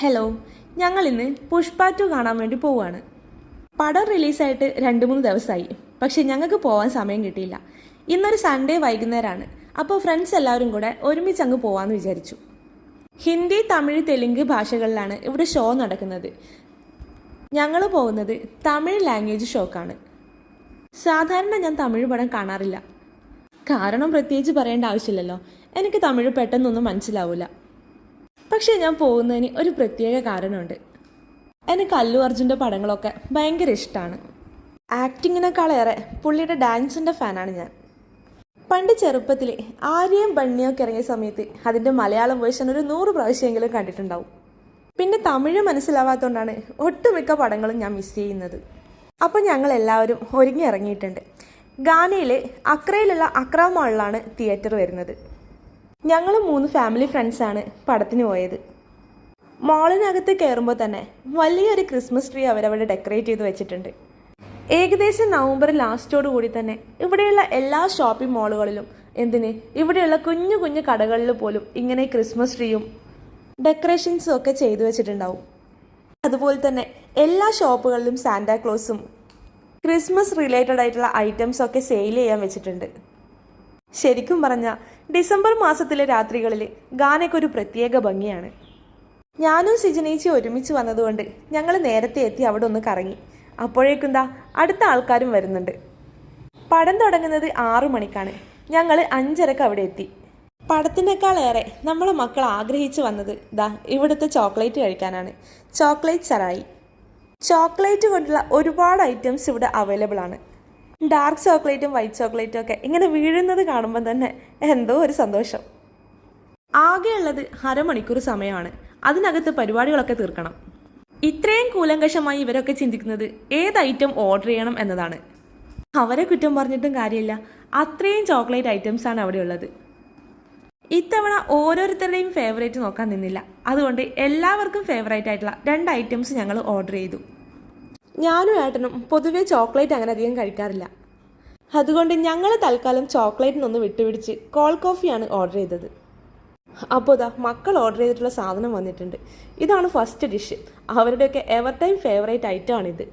Hello ഞങ്ങൾ ഇന്ന് Pushpa to കാണാൻ വേണ്ടി പോവുകയാണ്. പടം റിലീസായിട്ട് രണ്ട് മൂന്ന് ദിവസമായി. പക്ഷെ ഞങ്ങൾക്ക് പോകാൻ സമയം കിട്ടിയില്ല. ഇന്നൊരു സൺഡേ വൈകുന്നേരമാണ് അപ്പോൾ ഫ്രണ്ട്സ് എല്ലാവരും കൂടെ ഒരുമിച്ച് അങ്ങ് പോവാന്ന് വിചാരിച്ചു. ഹിന്ദി തമിഴ് തെലുങ്ക് ഭാഷകളിലാണ് ഇവിടെ ഷോ നടക്കുന്നത്. ഞങ്ങൾ പോകുന്നത് തമിഴ് ലാംഗ്വേജ് ഷോക്കാണ് സാധാരണ ഞാൻ തമിഴ് പടം കാണാറില്ല. കാരണം പ്രത്യേകിച്ച് പറയേണ്ട ആവശ്യമില്ലല്ലോ. എനിക്ക് തമിഴ് പെട്ടെന്നൊന്നും മനസ്സിലാവില്ല പക്ഷേ ഞാൻ പോകുന്നതിന് ഒരു പ്രത്യേക കാരണമുണ്ട്. എനിക്ക് അല്ലു അർജുന്റെ പടങ്ങളൊക്കെ ഭയങ്കര ഇഷ്ടമാണ് ആക്ടിങ്ങിനേക്കാളേറെ പുള്ളിയുടെ ഡാൻസിന്റെ ഫാനാണ് ഞാൻ. പണ്ട് ചെറുപ്പത്തിൽ ആര്യയും ബണ്ണിയൊക്കെ ഇറങ്ങിയ സമയത്ത് അതിന്റെ മലയാളം വേർഷൻ ഒരു നൂറ് പ്രാവശ്യമെങ്കിലും കണ്ടിട്ടുണ്ടാവും. പിന്നെ തമിഴ് മനസ്സിലാവാത്തതുകൊണ്ടാണ് ഒട്ടുമിക്ക പടങ്ങളും ഞാൻ മിസ് ചെയ്യുന്നത്. അപ്പോൾ ഞങ്ങൾ എല്ലാവരും ഒരുങ്ങി ഇറങ്ങിയിട്ടുണ്ട്. ഗാനയിൽ അക്രയിലുള്ള അക്ര മാളിലാണ് തിയേറ്റർ വരുന്നത്. ഞങ്ങൾ മൂന്ന് ഫാമിലി ഫ്രണ്ട്സാണ് പടത്തിന് പോയത്. മാളിനകത്ത് കയറുമ്പോൾ തന്നെ വലിയൊരു ക്രിസ്മസ് ട്രീ അവരവിടെ ഡെക്കറേറ്റ് ചെയ്ത് വെച്ചിട്ടുണ്ട്. ഏകദേശം നവംബർ ലാസ്റ്റോടു കൂടി തന്നെ ഇവിടെയുള്ള എല്ലാ ഷോപ്പിംഗ് മാളുകളിലും എന്തിന് ഇവിടെയുള്ള കുഞ്ഞു കുഞ്ഞു കടകളിൽ പോലും ഇങ്ങനെ ക്രിസ്മസ് ട്രീയും ഡെക്കറേഷൻസും ഒക്കെ ചെയ്തു വെച്ചിട്ടുണ്ടാവും. അതുപോലെ തന്നെ എല്ലാ ഷോപ്പുകളിലും സാന്റാക്ലോസും ക്രിസ്മസ് റിലേറ്റഡ് ആയിട്ടുള്ള ഐറ്റംസ് ഒക്കെ സെയിൽ ചെയ്യാൻ വെച്ചിട്ടുണ്ട്. ശരിക്കും പറഞ്ഞാൽ ഡിസംബർ മാസത്തിലെ രാത്രികളിൽ ഗാനയ്ക്ക് ഒരു പ്രത്യേക ഭംഗിയാണ്. ഞാനും സിജനേച്ചി ഒരുമിച്ച് വന്നതുകൊണ്ട് ഞങ്ങൾ നേരത്തെ എത്തി അവിടെ ഒന്ന് കറങ്ങി. അപ്പോഴേക്കും ദാ അടുത്ത ആൾക്കാരും വരുന്നുണ്ട്. പടം തുടങ്ങുന്നത് ആറു മണിക്കാണ്. ഞങ്ങൾ അഞ്ചരക്ക് അവിടെ എത്തി. പടത്തിനേക്കാളേറെ നമ്മളെ മക്കൾ ആഗ്രഹിച്ചു വന്നത് ദാ ഇവിടുത്തെ ചോക്ലേറ്റ് കഴിക്കാനാണ്. ചോക്ലേറ്റ് സറായി. ചോക്ലേറ്റ് കൊണ്ടുള്ള ഒരുപാട് ഐറ്റംസ് ഇവിടെ അവൈലബിൾ ആണ്. ഡാർക്ക് ചോക്ലേറ്റും വൈറ്റ് ചോക്ലേറ്റും ഒക്കെ ഇങ്ങനെ വീഴുന്നത് കാണുമ്പോൾ തന്നെ എന്തോ ഒരു സന്തോഷം. ആകെയുള്ളത് അരമണിക്കൂർ സമയമാണ്. അതിനകത്ത് പരിപാടികളൊക്കെ തീർക്കണം. ഇത്രയും കൂലങ്കഷമായി ഇവരൊക്കെ ചിന്തിക്കുന്നത് ഏത് ഐറ്റം ഓർഡർ ചെയ്യണം എന്നതാണ്. അവരെ കുറ്റം പറഞ്ഞിട്ടും കാര്യമില്ല. അത്രയും ചോക്ലേറ്റ് ഐറ്റംസ് ആണ് അവിടെ ഉള്ളത്. ഇത്തവണ ഓരോരുത്തരുടെയും ഫേവറേറ്റ് നോക്കാൻ നിന്നില്ല. അതുകൊണ്ട് എല്ലാവർക്കും ഫേവറേറ്റ് ആയിട്ടുള്ള രണ്ട് ഐറ്റംസ് ഞങ്ങൾ ഓർഡർ ചെയ്തു. ഞാനും ഏട്ടനും പൊതുവേ ചോക്ലേറ്റ് അങ്ങനെ അധികം കഴിക്കാറില്ല. അതുകൊണ്ട് ഞങ്ങൾ തൽക്കാലം ചോക്ലേറ്റിനൊന്ന് വിട്ടുപിടിച്ച് കോൾ കോഫിയാണ് ഓർഡർ ചെയ്തത്. അപ്പോൾ ഇതാ മക്കൾ ഓർഡർ ചെയ്തിട്ടുള്ള സാധനം വന്നിട്ടുണ്ട്. ഇതാണ് ഫസ്റ്റ് ഡിഷ്. അവരുടെയൊക്കെ എവർ ടൈം ഫേവറേറ്റ് ഐറ്റമാണിത്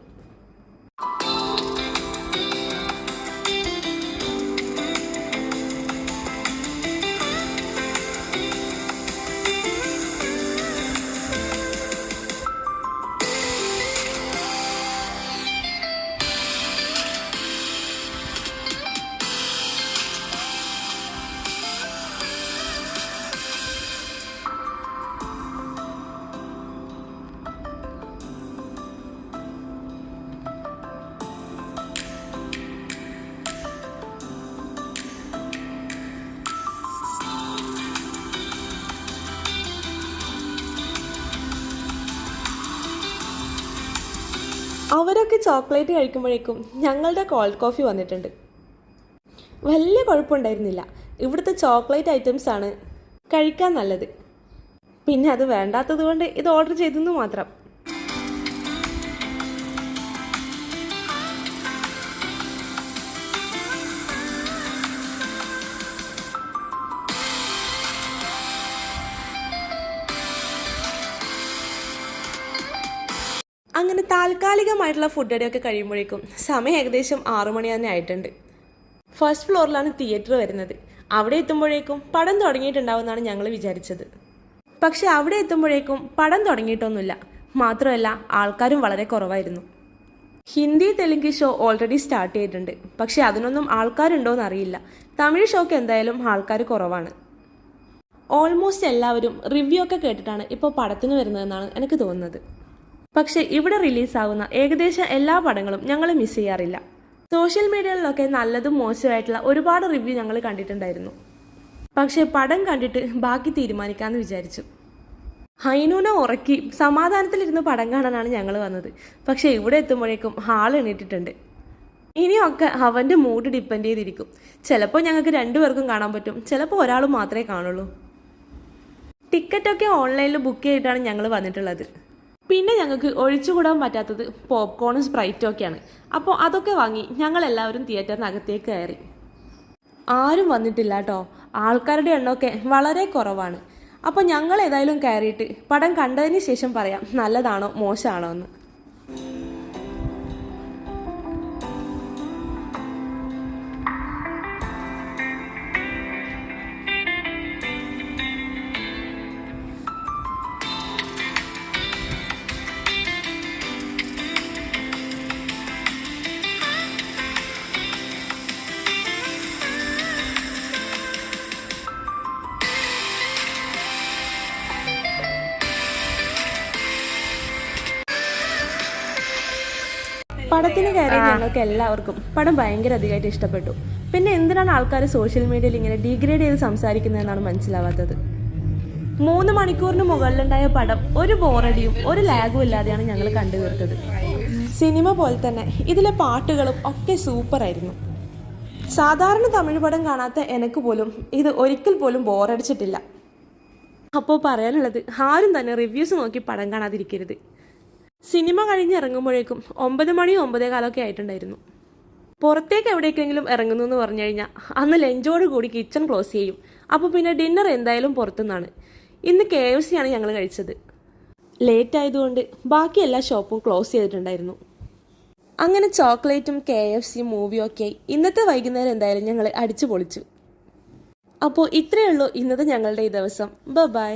അവരൊക്കെ ചോക്ലേറ്റ് കഴിക്കുമ്പോഴേക്കും ഞങ്ങളുടെ കോൾഡ് കോഫി വന്നിട്ടുണ്ട്. വലിയ കുഴപ്പമുണ്ടായിരുന്നില്ല. ഇവിടുത്തെ ചോക്ലേറ്റ് ഐറ്റംസ് ആണ് കഴിക്കാൻ നല്ലത്. പിന്നെ അത് വേണ്ടാത്തത് കൊണ്ട് ഇത് ഓർഡർ ചെയ്തെന്ന് മാത്രം. അങ്ങനെ താൽക്കാലികമായിട്ടുള്ള ഫുഡ് അടിയൊക്കെ കഴിയുമ്പോഴേക്കും സമയം ഏകദേശം ആറു മണി തന്നെ ആയിട്ടുണ്ട്. ഫസ്റ്റ് ഫ്ലോറിലാണ് തിയേറ്റർ വരുന്നത്. അവിടെ എത്തുമ്പോഴേക്കും പടം തുടങ്ങിയിട്ടുണ്ടാവുമെന്നാണ് ഞങ്ങൾ വിചാരിച്ചത്. പക്ഷെ അവിടെ എത്തുമ്പോഴേക്കും പടം തുടങ്ങിയിട്ടൊന്നുമില്ല. മാത്രമല്ല ആൾക്കാരും വളരെ കുറവായിരുന്നു. Hindi Telugu show already start ചെയ്തിട്ടുണ്ട്. പക്ഷെ അതിനൊന്നും ആൾക്കാരുണ്ടോ അറിയില്ല. തമിഴ് ഷോക്ക് എന്തായാലും ആൾക്കാർ കുറവാണ്. ഓൾമോസ്റ്റ് എല്ലാവരും റിവ്യൂ ഒക്കെ കേട്ടിട്ടാണ് ഇപ്പോൾ പടത്തിന് വരുന്നതെന്നാണ് എനിക്ക് തോന്നുന്നത്. പക്ഷേ ഇവിടെ റിലീസാകുന്ന ഏകദേശം എല്ലാ പടങ്ങളും ഞങ്ങൾ മിസ് ചെയ്യാറില്ല. സോഷ്യൽ മീഡിയകളിലൊക്കെ നല്ലതും മോശമായിട്ടുള്ള ഒരുപാട് റിവ്യൂ ഞങ്ങൾ കണ്ടിട്ടുണ്ടായിരുന്നു. പക്ഷേ പടം കണ്ടിട്ട് ബാക്കി തീരുമാനിക്കാമെന്ന് വിചാരിച്ചു. ഹൈനൂനെ ഉറക്കി സമാധാനത്തിലിരുന്ന് പടം കാണാനാണ് ഞങ്ങൾ വന്നത്. പക്ഷേ ഇവിടെ എത്തുമ്പോഴേക്കും ഹാൾ എണീറ്റിട്ടുണ്ട്. ഇനിയൊക്കെ അവന്റെ മൂഡ് ഡിപ്പെൻഡ് ചെയ്തിരിക്കും. ചിലപ്പോൾ ഞങ്ങൾക്ക് രണ്ടുപേർക്കും കാണാൻ പറ്റും. ചിലപ്പോൾ ഒരാൾ മാത്രമേ കാണുള്ളൂ. ടിക്കറ്റൊക്കെ ഓൺലൈനിൽ ബുക്ക് ചെയ്തിട്ടാണ് ഞങ്ങൾ വന്നിട്ടുള്ളത്. പിന്നെ ഞങ്ങൾക്ക് ഒഴിച്ചുകൂടാൻ പറ്റാത്തത് പോപ്കോണും സ്പ്രൈറ്റും ഒക്കെയാണ്. അപ്പോൾ അതൊക്കെ വാങ്ങി ഞങ്ങൾ എല്ലാവരും തിയേറ്ററിനകത്തേക്ക് കയറി. ആരും വന്നിട്ടില്ല കേട്ടോ ആൾക്കാരുടെ എണ്ണമൊക്കെ വളരെ കുറവാണ്. അപ്പോൾ ഞങ്ങൾ ഏതായാലും കയറിയിട്ട് പടം കണ്ടതിന് ശേഷം പറയാം നല്ലതാണോ മോശമാണോ എന്ന്. പടത്തിന് കയറി ഞങ്ങൾക്ക് എല്ലാവർക്കും പടം ഭയങ്കര അധികമായിട്ട് ഇഷ്ടപ്പെട്ടു. പിന്നെ എന്തിനാണ് ആൾക്കാർ സോഷ്യൽ മീഡിയയിൽ ഇങ്ങനെ ഡീഗ്രേഡ് ചെയ്ത് സംസാരിക്കുന്നതെന്നാണ് മനസ്സിലാവാത്തത്? മൂന്ന് മണിക്കൂറിന് മുകളിലുണ്ടായ പടം ഒരു ബോറടിയും ഒരു ലാഗും ഇല്ലാതെയാണ് ഞങ്ങൾ കണ്ടു തീർത്തത്. സിനിമ പോലെ തന്നെ ഇതിലെ പാട്ടുകളും ഒക്കെ സൂപ്പറായിരുന്നു സാധാരണ തമിഴ് പടം കാണാത്ത എനിക്ക് പോലും ഇത് ഒരിക്കൽ പോലും ബോറടിച്ചിട്ടില്ല അപ്പോൾ പറയാനുള്ളത് ആരും തന്നെ റിവ്യൂസ് നോക്കി പടം കാണാതിരിക്കരുത്. സിനിമ കഴിഞ്ഞ് ഇറങ്ങുമ്പോഴേക്കും ഒമ്പത് മണി ഒമ്പതേ കാലമൊക്കെ ആയിട്ടുണ്ടായിരുന്നു. പുറത്തേക്ക് എവിടേക്കെങ്കിലും ഇറങ്ങുന്നു എന്ന് പറഞ്ഞു കഴിഞ്ഞാൽ അന്ന് ലഞ്ചോട് കൂടി കിച്ചൺ ക്ലോസ് ചെയ്യും. അപ്പോൾ പിന്നെ ഡിന്നർ എന്തായാലും പുറത്തുനിന്നാണ്. ഇന്ന് കെ എഫ് സി ആണ് ഞങ്ങൾ കഴിച്ചത്. ലേറ്റ് ആയതുകൊണ്ട് ബാക്കി എല്ലാ ഷോപ്പും ക്ലോസ് ചെയ്തിട്ടുണ്ടായിരുന്നു. അങ്ങനെ ചോക്ലേറ്റും കെ എഫ് സിയും മൂവിയും ഒക്കെ ഇന്നത്തെ വൈകുന്നേരം എന്തായാലും ഞങ്ങൾ അടിച്ചു പൊളിച്ചു. അപ്പോൾ ഇത്രയേ ഉള്ളൂ ഇന്നത്തെ ഞങ്ങളുടെ ഈ ദിവസം. ബ ബൈ